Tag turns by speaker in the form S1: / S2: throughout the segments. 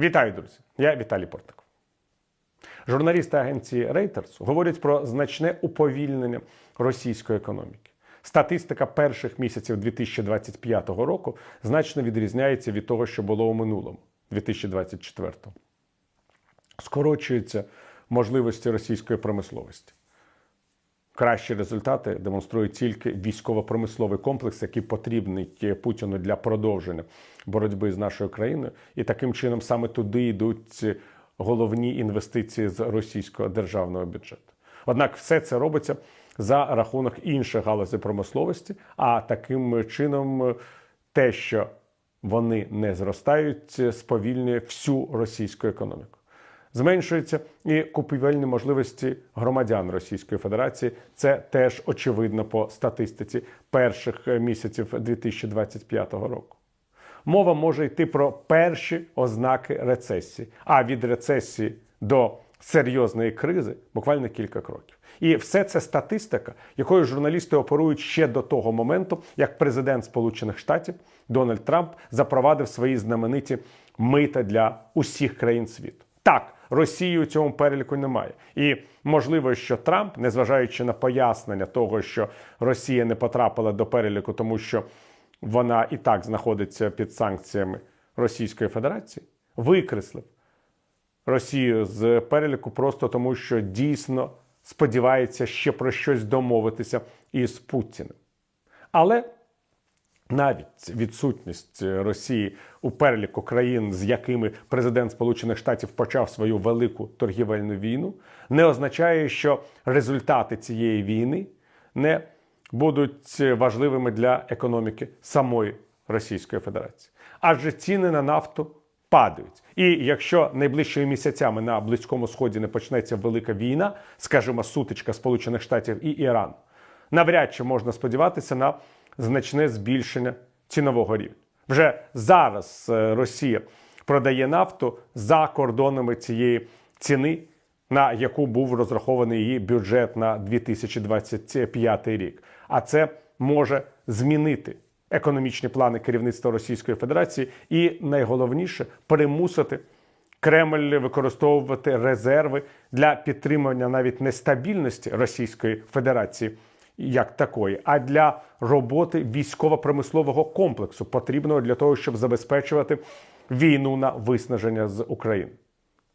S1: Вітаю, друзі! Я Віталій Портников. Журналісти агенції Reuters говорять про значне уповільнення російської економіки. Статистика перших місяців 2025 року значно відрізняється від того, що було у минулому 2024. Скорочуються можливості російської промисловості. Кращі результати демонструє тільки військово-промисловий комплекс, який потрібний Путіну для продовження боротьби з нашою країною, і таким чином саме туди йдуть головні інвестиції з російського державного бюджету. Однак все це робиться за рахунок інших галузей промисловості, а таким чином те, що вони не зростають, сповільнює всю російську економіку. Зменшуються і купівельні можливості громадян Російської Федерації. Це теж очевидно по статистиці перших місяців 2025 року. Мова може йти про перші ознаки рецесії, а від рецесії до серйозної кризи буквально кілька кроків. І все це статистика, якою журналісти оперують ще до того моменту, як президент Сполучених Штатів Дональд Трамп запровадив свої знамениті мита для усіх країн світу. Так, Росії у цьому переліку немає. І можливо, що Трамп, незважаючи на пояснення того, що Росія не потрапила до переліку, тому що вона і так знаходиться під санкціями Російської Федерації, викреслив Росію з переліку просто тому, що дійсно сподівається ще про щось домовитися із Путіним. Але навіть відсутність Росії у переліку країн, з якими президент Сполучених Штатів почав свою велику торгівельну війну, не означає, що результати цієї війни не будуть важливими для економіки самої Російської Федерації. Адже ціни на нафту падають. І якщо найближчими місяцями на Близькому Сході не почнеться велика війна, скажімо, сутичка Сполучених Штатів і Ірану, навряд чи можна сподіватися на значне збільшення цінового рівня. Вже зараз Росія продає нафту за кордонами цієї ціни, на яку був розрахований її бюджет на 2025 рік. А це може змінити економічні плани керівництва Російської Федерації і найголовніше примусити Кремль використовувати резерви для підтримання навіть не стабільності Російської Федерації як такої, а для роботи військово-промислового комплексу, потрібного для того, щоб забезпечувати війну на виснаження з України.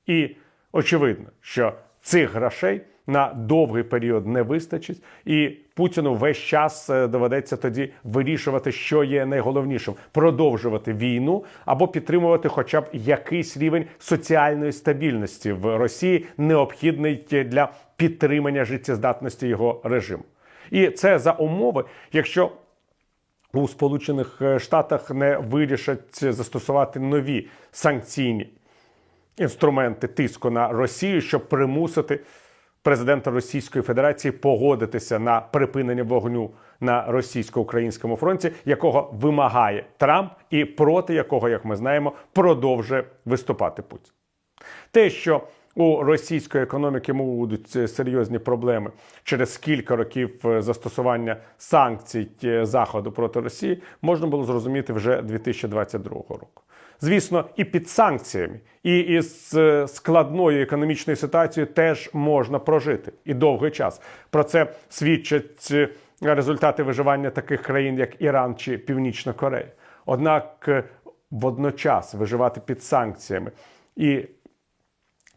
S1: І очевидно, що цих грошей на довгий період не вистачить, і Путіну весь час доведеться тоді вирішувати, що є найголовнішим: продовжувати війну або підтримувати, хоча б якийсь рівень соціальної стабільності в Росії, необхідний для підтримання життєздатності його режиму. І це за умови, якщо у Сполучених Штатах не вирішать застосувати нові санкційні інструменти тиску на Росію, щоб примусити президента Російської Федерації погодитися на припинення вогню на російсько-українському фронті, якого вимагає Трамп, і проти якого, як ми знаємо, продовжує виступати Путін. Те, що у російської економіки будуть серйозні проблеми через кілька років застосування санкцій заходу проти Росії, можна було зрозуміти вже 2022 року. Звісно, і під санкціями, і із складною економічною ситуацією теж можна прожити і довгий час. Про це свідчать результати виживання таких країн, як Іран чи Північна Корея. Однак водночас виживати під санкціями і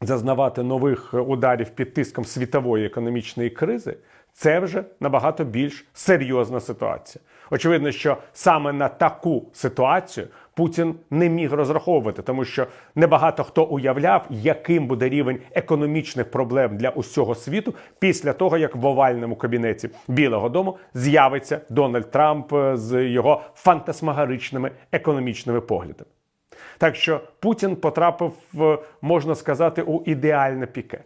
S1: зазнавати нових ударів під тиском світової економічної кризи, це вже набагато більш серйозна ситуація. Очевидно, що саме на таку ситуацію Путін не міг розраховувати, тому що небагато хто уявляв, яким буде рівень економічних проблем для усього світу після того, як в овальному кабінеті Білого Дому з'явиться Дональд Трамп з його фантасмагоричними економічними поглядами. Так що Путін потрапив, можна сказати, у ідеальне піке.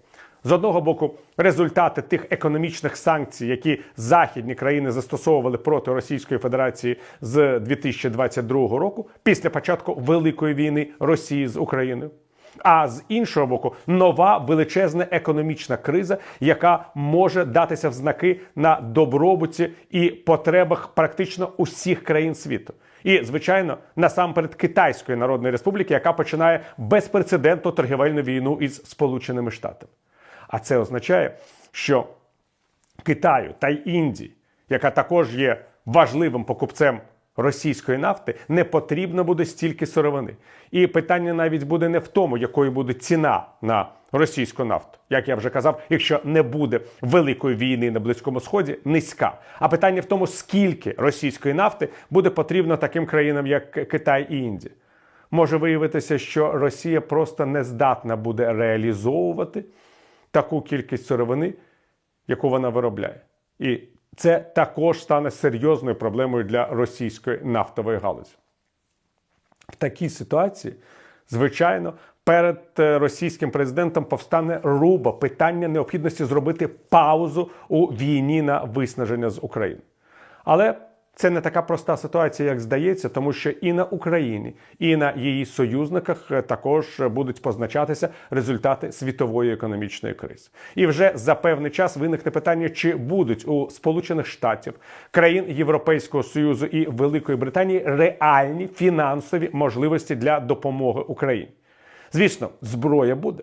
S1: З одного боку, результати тих економічних санкцій, які західні країни застосовували проти Російської Федерації з 2022 року, після початку великої війни Росії з Україною. А з іншого боку, нова величезна економічна криза, яка може датися в знаки на добробуті і потребах практично усіх країн світу. І, звичайно, насамперед Китайської Народної Республіки, яка починає безпрецедентну торгівельну війну із Сполученими Штатами. А це означає, що Китаю та й Індії, яка також є важливим покупцем російської нафти, не потрібно буде стільки сировини. І питання навіть буде не в тому, якою буде ціна на російську нафту. Як я вже казав, якщо не буде великої війни на Близькому Сході, низька. А питання в тому, скільки російської нафти буде потрібно таким країнам, як Китай і Індія. Може виявитися, що Росія просто не здатна буде реалізовувати таку кількість сировини, яку вона виробляє. І це також стане серйозною проблемою для російської нафтової галузі. В такій ситуації, звичайно, перед е, російським президентом повстане руба питання необхідності зробити паузу у війні на виснаження з України. Але це не така проста ситуація, як здається, тому що і на Україні, і на її союзниках е, також будуть позначатися результати світової економічної кризи. І вже за певний час виникне питання, чи будуть у Сполучених Штатів, країн Європейського Союзу і Великої Британії реальні фінансові можливості для допомоги Україні. Звісно, зброя буде.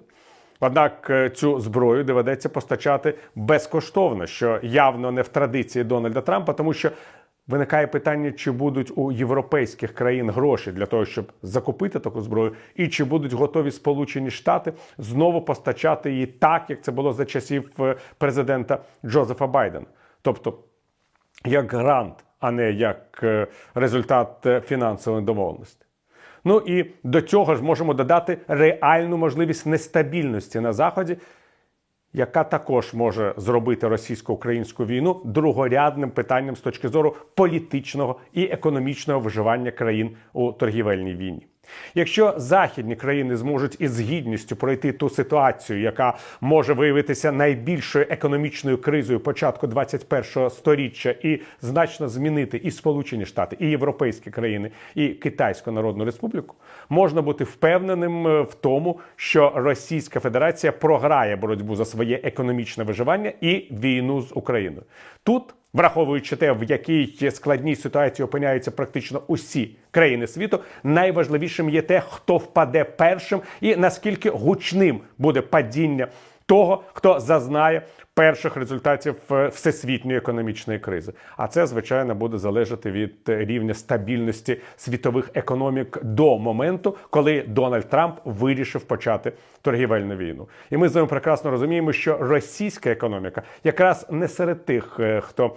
S1: Однак е, цю зброю доведеться постачати безкоштовно, що явно не в традиції Дональда Трампа, тому що виникає питання, чи будуть у європейських країн гроші для того, щоб закупити таку зброю, і чи будуть готові Сполучені Штати знову постачати її так, як це було за часів е, президента Джозефа Байдена, тобто як грант, а не як е, результат фінансової домовленості. Ну і до цього ж можемо додати реальну можливість нестабільності на заході, яка також може зробити російсько-українську війну другорядним питанням з точки зору політичного і економічного виживання країн у торгівельній війні. Якщо західні країни зможуть із гідністю пройти ту ситуацію, яка може виявитися найбільшою економічною кризою початку 21-го сторіччя, і значно змінити і Сполучені Штати, і європейські країни, і Китайську Народну Республіку, можна бути впевненим е, в тому, що Російська Федерація програє боротьбу за своє економічне виживання і війну з Україною. Тут Враховуючи те, в якій складній ситуації опиняються практично усі країни світу, найважливішим є те, хто впаде першим, і наскільки гучним буде падіння того, хто зазнає перших результатів е, всесвітньої економічної кризи. А це звичайно буде залежати від е, рівня стабільності світових економік до моменту, коли Дональд Трамп вирішив почати торгівельну війну. І ми з вами прекрасно розуміємо, що російська економіка якраз не серед тих, е, хто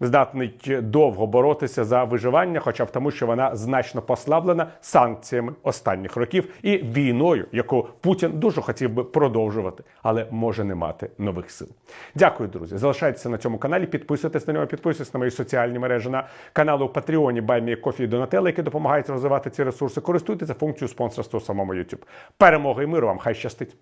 S1: здатний довго боротися за виживання, хоча б тому, що вона значно послаблена санкціями останніх років і війною, яку Путін дуже хотів би продовжувати, але може не мати нових сил. Дякую, друзі. Залишайтеся на цьому каналі, підписуйтесь на нього, підписуйтесь на мої соціальні мережі на канали у Патреоні Баймі Кофі і Донателла, які допомагають розвивати ці ресурси. Користуйтеся функцією спонсорства у самому YouTube. Перемоги і миру вам! Хай щастить!